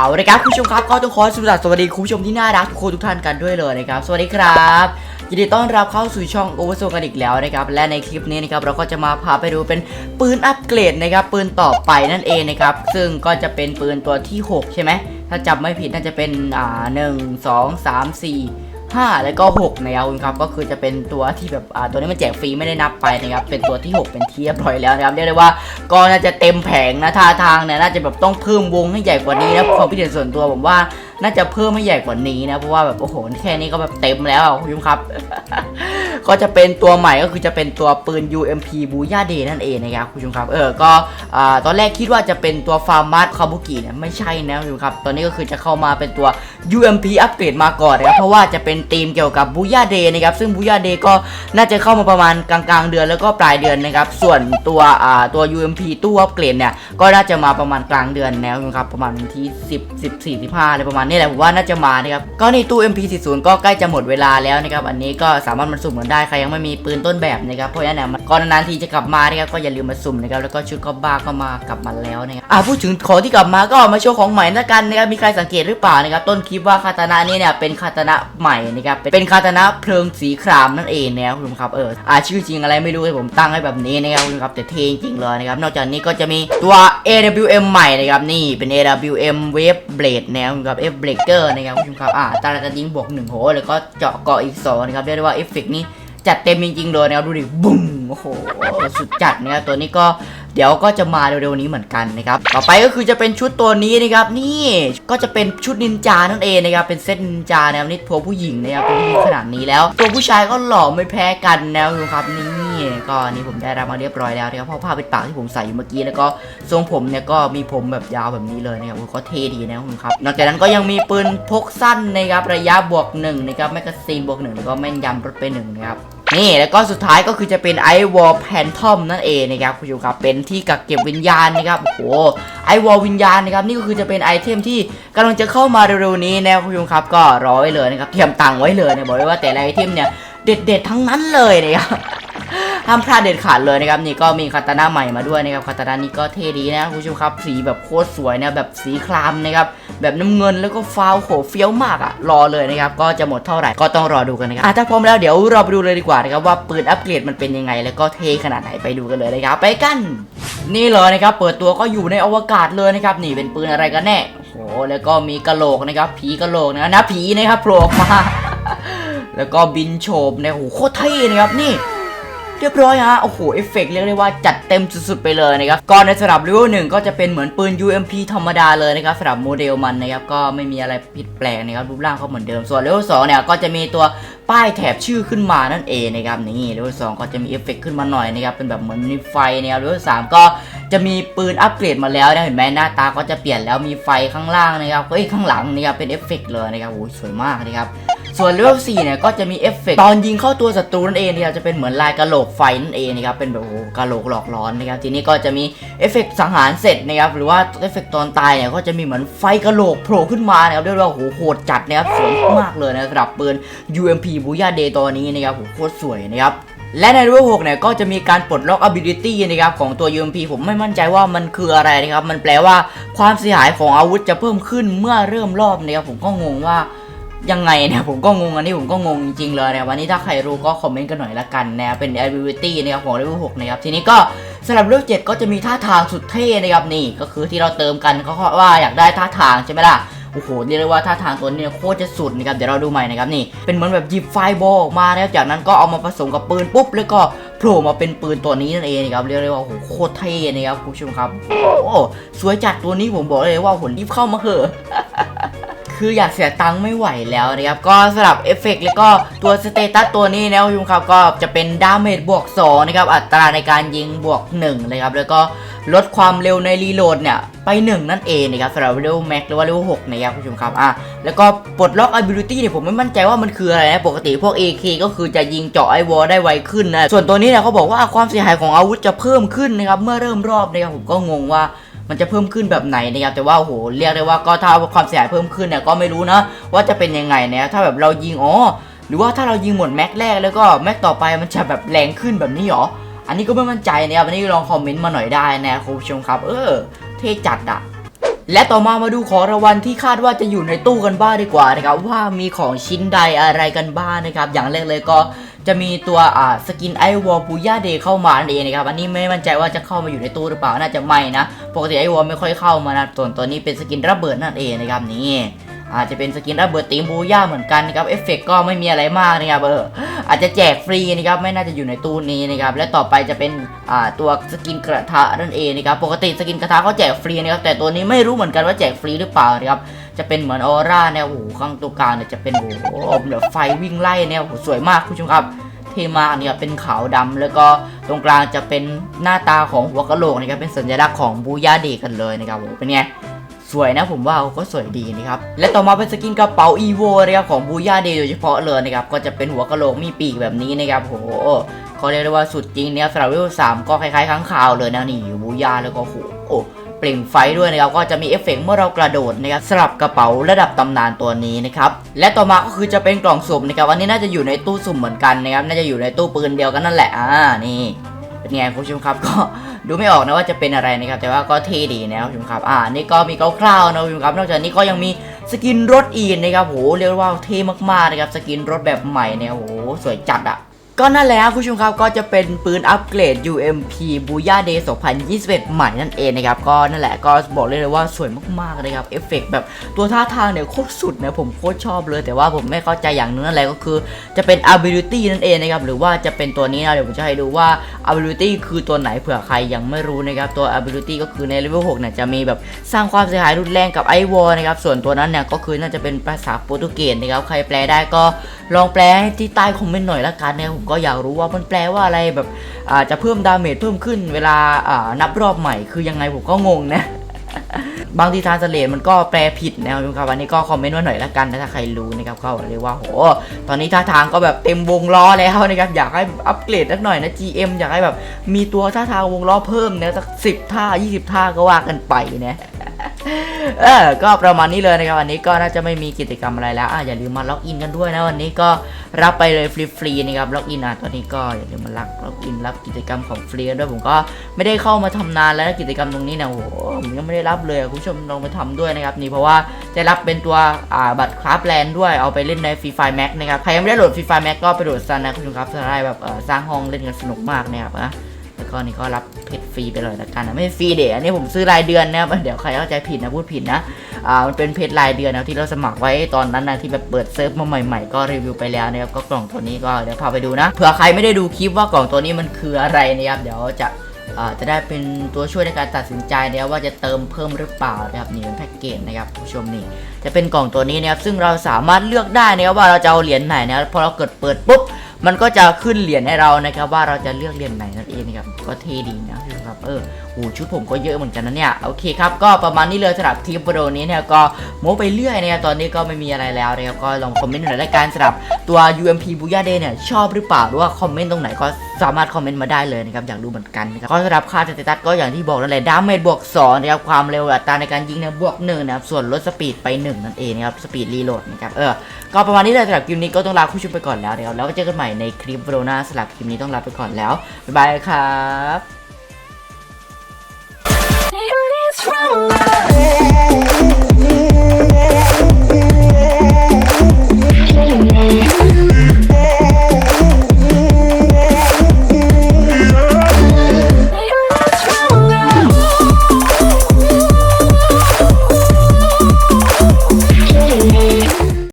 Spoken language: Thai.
เอาเลยครับคุณผู้ชมครับก็ต้องขอสวัสดีคุณผู้ชมที่น่ารักทุกคนทุกท่านกันด้วยเลยนะครับสวัสดีครับยินดีต้อนรับเข้าสู่ช่องโอเวอร์โซกันอีกแล้วนะครับและในคลิปนี้นะครับเราก็จะมาพาไปดูเป็นปืนอัปเกรดนะครับปืนต่อไปนั่นเองนะครับซึ่งก็จะเป็นปืนตัวที่ 6 ใช่ไหมถ้าจำไม่ผิดน่าจะเป็นอ่าหนึ่งสองสามสี่ ห้าแล้วก็ 6 นะครับคุณครับก็คือจะเป็นตัวที่แบบอ่าตัวนี้มันแจกฟรีไม่ได้นับไปนะครับเป็นตัวที่ 6 เป็นที่เรียบร้อยแล้วนะครับเรียกได้ว่าก็น่าจะเต็มแผงนะท่าทางเนี่ยน่าจะแบบต้องเพิ่มวงให้ใหญ่กว่านี้นะความคิดเห็นส่วนตัวผมว่า น่าจะเพิ่มให้ใหญ่กว่านี้นะ เพราะว่าแบบโอ้โหแค่นี้ก็แบบเต็มแล้วคุณผู้ชมครับ ก็จะเป็นตัวใหม่ก็คือจะเป็นตัวปืน UMP บูย่าเดนั่นเองนะครับคุณผู้ชมครับ เออ ก็อ่าตอนแรกคิดว่าจะเป็นตัวฟาร์มัสคาบุกิเนี่ยไม่ใช่นะคุณผู้ชมครับ ตอนนี้ก็คือจะเข้ามาเป็นตัว UMP อัปเกรดมาก่อนนะครับ เพราะว่าจะเป็นธีมเกี่ยวกับบูย่าเดนะครับ ซึ่งบูย่าเดก็น่าจะเข้ามาประมาณกลางๆ เดือนแล้วก็ปลายเดือนนะครับ ส่วนตัวอ่าตัว UMP ตู้อัปเกรดเนี่ย ก็น่าจะมาประมาณกลางเดือนแล้วนะครับ ประมาณที่10 14 15อะไรประมาณนี้แหละผมว่าน่าจะมานะครับก็นี่ตู้ MP40 ก็ใกล้จะหมดเวลาแล้วนะครับอันนี้ก็สามารถมันสุ่มกันได้ใครยังไม่มีปืนต้นแบบนะครับเพราะฉะนั้นเนี่ยมันนานทีจะกลับมานะครับก็อย่าลืมมาสุ่มนะครับแล้วก็ชุดก็บ้าก็มากลับมาแล้วนะครับอ่าพูดถึงของที่กลับมาก็มาโชว์ของใหม่ละกันนะครับมีใครสังเกตหรือเปล่านะครับต้นคลิปว่าคาตานะนี่เนี่ยเป็นคาตานะใหม่นะครับเป็นคาตานะเพลิงสีครามนั่นเองนะครับคุณผู้ชมครับเอออ่าชื่อจริงอะไรไม่รู้ให้ผมตั้งให้แบบนี้นะครับคุณผู้ชมครับแต่เท่จริงเลยนะครับนอกจากนี้ก็จะมีตัว AWM ใหม่นะครับนี่เป็น AWM Wave Blade นะครับคุณผู้ชมครับ F Breaker นะครับคุณผู้ชมครับอ่าตาตายิงบวกหนึ่งโหแล้วก็เจาะเกาะอีกสองนะครับเรียกได้ว่าเอฟเฟกนี้จัดเต็มจริงๆเลยนะครับดูดิบุ้มโอ้โหสุดจัดนะครับตัวนี้ก็เดี๋ยวก็จะมาเร็วๆนี้เหมือนกันนะครับ ต่อไปก็คือจะเป็นชุดตัวนี้นะครับ นี่ก็จะเป็นชุดนินจานั่นเองนะครับ เป็นเซตนินจานะครับนี่ตัวผู้หญิงนะครับตัวผู้หญิงขนาดนี้แล้ว ตัวผู้ชายก็หล่อไม่แพ้กันนะครับนี่ ก็นี่ผมได้รับมาเรียบร้อยแล้วนะครับเพราะผ้าปิดปากที่ผมใส่อยู่เมื่อกี้แล้วก็ทรงผมเนี่ยก็มีผมแบบยาวแบบนี้เลยนะครับโอ้ก็เท่ดีนะครับคุณครับนอกจากนั้นก็ยังมีปืนพกสั้นนะครับระยะบวกหนึ่งนะครับแมกกาซีนบวกหนึ่งแล้วก็แม่นยำลดไปหนึ่งนะครับนี่แล้วก็สุดท้ายก็คือจะเป็นไอวอลแพนทอมนั่นเองนะครับคุณผู้ชมครับเป็นที่กักเก็บวิญญาณนะครับโอ้โหไอวอลวิญญาณนะครับนี่ก็คือจะเป็นไอเทมที่กำลังจะเข้ามาเร็วๆนี้นะครับคุณผู้ชมครับก็รอไว้เลยนะครับเตรียมตังค์ไว้เลยนะบอกเลยว่าแต่ละไอเทมเนี่ยเด็ดๆทั้งนั้นเลยนะครับ ห้ามพลาดเด็ดขาดเลยนะครับนี่ก็มีคาตานะใหม่มาด้วยนะครับคาตานะนี้ก็เท่ดีนะคุณผู้ชมครับสีแบบโคตรสวยนะแบบสีครามนะครับแบบน้ำเงินแล้วก็ฟ้าวโหเฟี้ยวมากอะรอเลยนะครับก็จะหมดเท่าไหร่ก็ต้องรอดูกันนะครับถ้าพร้อมแล้วเดี๋ยวเราไปดูเลยดีกว่านะครับว่าปืนอัปเกรดมันเป็นยังไง แล้วก็เท่ขนาดไหนไปดูกันเลยนะครับไปกัน นี่เลยนะครับเปิดตัวก็อยู่ในอวกาศเลยนะครับนี่เป็นปืนอะไรกันแน่โอ้แล้วก็มีกระโหลกนะครับผีกระโหลกนะนะผีนะครับโผล่ออกมาแล้วก็บินโฉบนี่ยโอ้โหโคตรเท่นะครับนี่ เรียบร้อยฮะโอ้โหเอฟเฟกต์เรียกได้ว่าจัดเต็มสุดๆไปเลยนะครับก่อนในสำหรับเลเวลหนึ่งก็จะเป็นเหมือนปืน UMP ธรรมดาเลยนะครับสำหรับโมเดลมันนะครับก็ไม่มีอะไรผิดแปลกนะครับรูปร่างเขาเหมือนเดิมส่วนเลเวลสองเนี่ยก็จะมีตัวป้ายแถบชื่อขึ้นมานั่นเองนะครับนี่เลเวลสองก็จะมีเอฟเฟกต์ขึ้นมาหน่อยนะครับเป็นแบบเหมือนมีไฟนะครับเลเวลสามก็จะมีปืนอัปเกรดมาแล้วนะเห็นไหมหน้าตาก็จะเปลี่ยนแล้วมีไฟข้างล่างนะครับเฮ้ยข้างหลังนะครับเป็นเอฟเฟกต์เลยนะครับโอ้ยสวยมากนะครับ ส่วนเลเวล4เนี่ยก็จะมีเอฟเฟกต์ตอนยิงเข้าตัวศัตรูนั่นเองนะครับจะเป็นเหมือนลายกระโหลกไฟนั่นเองนะครับเป็นแบบโอ้โหกระโหลกหลอกร้อนนะครับทีนี้ก็จะมีเอฟเฟกต์สังหารเสร็จนะครับหรือว่าเอฟเฟกต์ตอนตายเนี่ยก็จะมีเหมือนไฟกระโหลกโผล่ขึ้นมานะครับเรียกว่าโอ้โหโหดจัดนะครับสวยมากเลยนะสำหรับปืน UMP บูย่าเดตัวนี้นะครับโอ้โหโคตรสวยนะครับและในเลเวล6เนี่ยก็จะมีการปลดล็อก ability นะครับของตัว UMP ผมไม่มั่นใจว่ามันคืออะไรนะครับ มันแปลว่าความเสียหายของอาวุธจะเพิ่มขึ้นเมื่อเริ่มรอบนะครับผมก็งงว่า ยังไงเนี่ยผมก็งงอันนี้ผมก็งงจริงๆเลยนะวันนี้ถ้าใครรู้ก็คอมเมนต์กันหน่อยละกันนะเป็น ability นะครับของเลเวล6นะครับทีนี้ก็สำหรับเลเวล7ก็จะมีท่าทางสุดเท่นะครับนี่ก็คือที่เราเติมกันเพราว่าอยากได้ท่าทางใช่ไหมล่ะโอ้โหเรียกได้ว่าท่าทางตัวนี้โคตรจะสุดนะครับเดี๋ยวเราดูใหม่นะครับนี่เป็นเหมือนแบบหยิบไฟบอลออกมาแล้วจากนั้นก็เอามาผสมกับปืนปุ๊บแล้วก็โผล่มาเป็นปืนตัวนี้นั่นเองนะครับเรียกได้ว่าโอ้โหโคตรเท่นะครับคุณผู้ชมครับโอ้สวยจัดตัวนี้ผมบอกเลยว่าผลรีบเข้ามาเหอะ คืออยากเสียตังค์ไม่ไหวแล้วนะครับก็สำหรับเอฟเฟกต์แล้วก็ตัวสเตตัสตัวนี้นะคุณผู้ชมครับก็จะเป็นดาเมจบวก2นะครับอัตราในการยิงบวก1เลยครับแล้วก็ลดความเร็วในรีโหลดเนี่ยไป 1 นั่นเองนะครับสำหรับเลเวลแม็กหรือว่าเลเวล6นะครับคุณผู้ชมครับอะแล้วก็ปลดล็อก ability เนี่ยผมไม่มั่นใจว่ามันคืออะไรนะปกติพวก AK ก็คือจะยิงเจาะไอวอลได้ไวขึ้นนะส่วนตัวนี้เนี่ยเขาบอกว่าความเสียหายของอาวุธจะเพิ่มขึ้นนะครับเมื่อเริ่มรอบนะครับผมก็งงว่า มันจะเพิ่มขึ้นแบบไหนนะครับแต่ว่าโหเรียกได้ว่าก็ถ้าความเสียหายเพิ่มขึ้นเนี่ยก็ไม่รู้นะว่าจะเป็นยังไงนะถ้าแบบเรายิงอ๋อหรือว่าถ้าเรายิงหมดแม็กแรกแล้วก็แม็กต่อไปมันจะแบบแรงขึ้นแบบนี้หรออันนี้ก็ไม่มั่นใจนะครับอันนี้ลองคอมเมนต์มาหน่อยได้นะคุณผู้ชมครับ เออ เท่จัดอะและต่อมามาดูของรางวัลที่คาดว่าจะอยู่ในตู้กันบ้างดีกว่านะครับว่ามีของชิ้นใดอะไรกันบ้างนะครับ อย่างแรกเลยก็ จะมีตัวอ่าสกินไอวอลบูย่าเดย์เข้ามานั่นเองนะครับอันนี้ไม่มั่นใจว่าจะเข้ามาอยู่ในตู้หรือเปล่าน่าจะไม่นะปกติไอวอลไม่ค่อยเข้ามานะส่วนตัวนี้เป็นสกินระเบิดนั่นเองนะครับนี่อาจจะเป็นสกินระเบิดตีมบูย่าเหมือนกันนะครับเอฟเฟกก็ไม่มีอะไรมากนะครับเอออาจจะแจกฟรีนะครับไม่น่าจะอยู่ในตู้นี้นะครับและต่อไปจะเป็นอ่าตัวสกินกระทะนั่นเองนะครับปกติสกินกระทะเขาแจกฟรีนะครับแต่ตัวนี้ไม่รู้เหมือนกันว่าแจกฟรีหรือเปล่านะครับ จะเป็นเหมือนออร่าเนี่ยโอ้โหข้างตัวกลางเนี่ยจะเป็นโอ้โหแบบไฟวิ่งไล่เนี่ยโอ้โหสวยมากคุณผู้ชมครับเทมาเนี่ยเป็นขาวดำแล้วก็ตรงกลางจะเป็นหน้าตาของหัวกะโหลกนะครับเป็นสัญลักษณ์ของบูยาเดกันเลยนะครับโอ้โหเป็นไงสวยนะผมว่าก็สวยดีนะครับ และต่อมาเป็นสกินกระเป๋าอีโวนะครับของบูยาเดโดยเฉพาะเลยนะครับ ก็จะเป็นหัวกะโหลกมีปีกแบบนี้นะครับโหเขาเรียกได้ว่าสุดจริงเนี่ยสำหรับเวลสามก็คล้ายๆข้างข่าวเลยนะนี่บูยาแล้วก็โห เปล่งไฟด้วยนะครับก็จะมีเอฟเฟกต์เมื่อเรากระโดดนะครับสำหรับกระเป๋าระดับตำนานตัวนี้นะครับและต่อมาก็คือจะเป็นกล่องสุ่มนะครับวันนี้น่าจะอยู่ในตู้สุ่มเหมือนกันนะครับน่าจะอยู่ในตู้ปืนเดียวกันนั่นแหละอ่านี่เป็นไงคุณผู้ชมครับก็ดูไม่ออกนะว่าจะเป็นอะไรนะครับแต่ว่าก็เท่ดีนะครับคุณผู้ชมครับอ่านี่ก็มีคร่าวๆนะคุณผู้ชมครับนอกจากนี้ก็ยังมีสกินรถอีกนะครับโหเรียกว่าเท่มากๆนะครับสกินรถแบบใหม่เนี่ยโหสวยจัดอะ ก็นั่นแหละครับคุณผู้ชมครับก็จะเป็นปืนอัปเกรด UMP b o o y a Day 2021 ใหม่นั่นเองนะครับ ก็นั่นแหละก็บอกเลยเลยว่าสวยมากๆเลยครับเอฟเฟกต์แบบตัวท่าทางเนี่ยโคตรสุดนะผมโคตรชอบเลย แต่ว่าผมไม่เข้าใจอย่างนึงนั่นแหละก็คือ จะเป็น ability นั่นเองนะครับ หรือว่าจะเป็นตัวนี้นะเดี๋ยวผมจะให้ดูว่า ability คือตัวไหนเผื่อใครยังไม่รู้นะครับ ตัว ability ก็คือใน level 6เนี่ยจะมีแบบสร้างความเสียหายรุนแรงกับไอวอลนะครับส่วนตัวนั้นเนี่ยก็คือน่าจะเป็นภาษาโปรตุเกสนะครับใครแปลได้ก็ ลองแปลให้ที่ใต้คอมเมนต์หน่อยละกันนะผมก็อยากรู้ว่ามันแปลว่าอะไรแบบอาจจะเพิ่มดาเมจเพิ่มขึ้นเวลาอ่านับรอบใหม่คือยังไงผมก็งงนะบางทีทานสเลตมันก็แปลผิดนะครับวันนี้ก็คอมเมนต์มาหน่อยละกันนะถ้าใครรู้นะครับก็เรียกว่าโหตอนนี้ท่าทางก็แบบเต็มวงล้อแล้วนะครับอยากให้อัปเกรดสักหน่อยนะ GM อยากให้แบบมีตัวท่าทางวงล้อเพิ่มนะสักสิบท่า 20 ท่าก็ว่ากันไปนะ เออก็ประมาณนี้เลยนะครับวันนี้ก็น่าจะไม่มีกิจกรรมอะไรแล้วอะอย่าลืมมาล็อกอินกันด้วยนะวันนี้ก็รับไปเลยฟรีๆนะครับล็อกอินอะตอนนี้ก็อย่าลืมมาลักล็อกอินรับกิจกรรมของฟรีด้วยผมก็ไม่ได้เข้ามาทำนานแล้วนะกิจกรรมตรงนี้นี่ยโอ้โหผมยังไม่ได้รับเลยคุณผู้ชมลองไปทำด้วยนะครับนี่เพราะว่าจะรับเป็นตัวอ่าบัตรคราฟแลนด์ด้วยเอาไปเล่นในฟรีไฟแม็กนะครับใครยังไม่ได้โหลดฟรีไฟแม็กก็ไปโหลดซันนะคุณผู้ชมครับจะได้แบบสร้างห้องเล่นกันสนุกมากนะครับนะ แล้วก็นี่ก็รับเพชรฟรีไปเลยละกันนะไม่ฟรีเดี๋ยวอันนี้ผมซื้อรายเดือนนะครับเดี๋ยวใครเข้าใจผิดนะพูดผิดนะอ่ามันเป็นเพชรรายเดือนนะที่เราสมัครไว้ตอนนั้นนะที่แบบเปิดเซิร์ฟมาใหม่ๆ ก็รีวิวไปแล้วนะครับก็กล่องตัวนี้ก็เดี๋ยวพาไปดูนะเผื่อใครไม่ได้ดูคลิปว่ากล่องตัวนี้มันคืออะไรนะครับเดี๋ยวจะอ่าจะได้เป็นตัวช่วยในการตัดสินใจนะครับว่าจะเติมเพิ่มหรือเปล่านะครับนี่เป็นแพ็กเกจนะครับผู้ชมนี่จะเป็นกล่องตัวนี้นะครับซึ่งเราสามารถเลือกได้นะครับว่าเราจะเอาเหรียญไหนนะครับพอเราเกิดเปิดปุ๊บ มันก็จะขึ้นเหรียญให้เรานะครับ ว่าเราจะเลือกเหรียญไหนนั่นเองนะครับก็เท่ดีนะ ครับ เออโอ้ชุดผมก็เยอะเหมือนกันนะเนี่ย โอเคครับ ก็ประมาณนี้เลยสำหรับคลิปวิดีโอนี้เนี่ยก็โม้ไปเรื่อยนะครับ ตอนนี้ก็ไม่มีอะไรแล้วนะครับ ก็ลองคอมเมนต์หน่อยละกันสำหรับตัว UMP b o o y a Day เนี่ยชอบหรือเปล่า หรือว่าคอมเมนต์ตรงไหนก็สามารถคอมเมนต์มาได้เลยนะครับ อยากรู้เหมือนกันนะครับ ก็สำหรับค่าสเตตัสก็อย่างที่บอกนั่นแหละ ดาเมจบวก2นะครับ ความเร็วอัตราในการยิงเนี่ยบวก1นะครับ ส่วนลดสปีดไป1นั่นเองนะครับ สปีดรีโหลดนะครับ เออ ก็ประมาณนี้เลยสำหรับคลิปนี้ก็ต้องลาผู้ชมไปก่อนแล้วเดี๋ยวแล้วก็เจอกันใหม่ในคลิปวิดีโอหน้าสำหรับคลิปนี้ต้องลาไปก่อนแล้วบ๊ายบายครับ It is from love.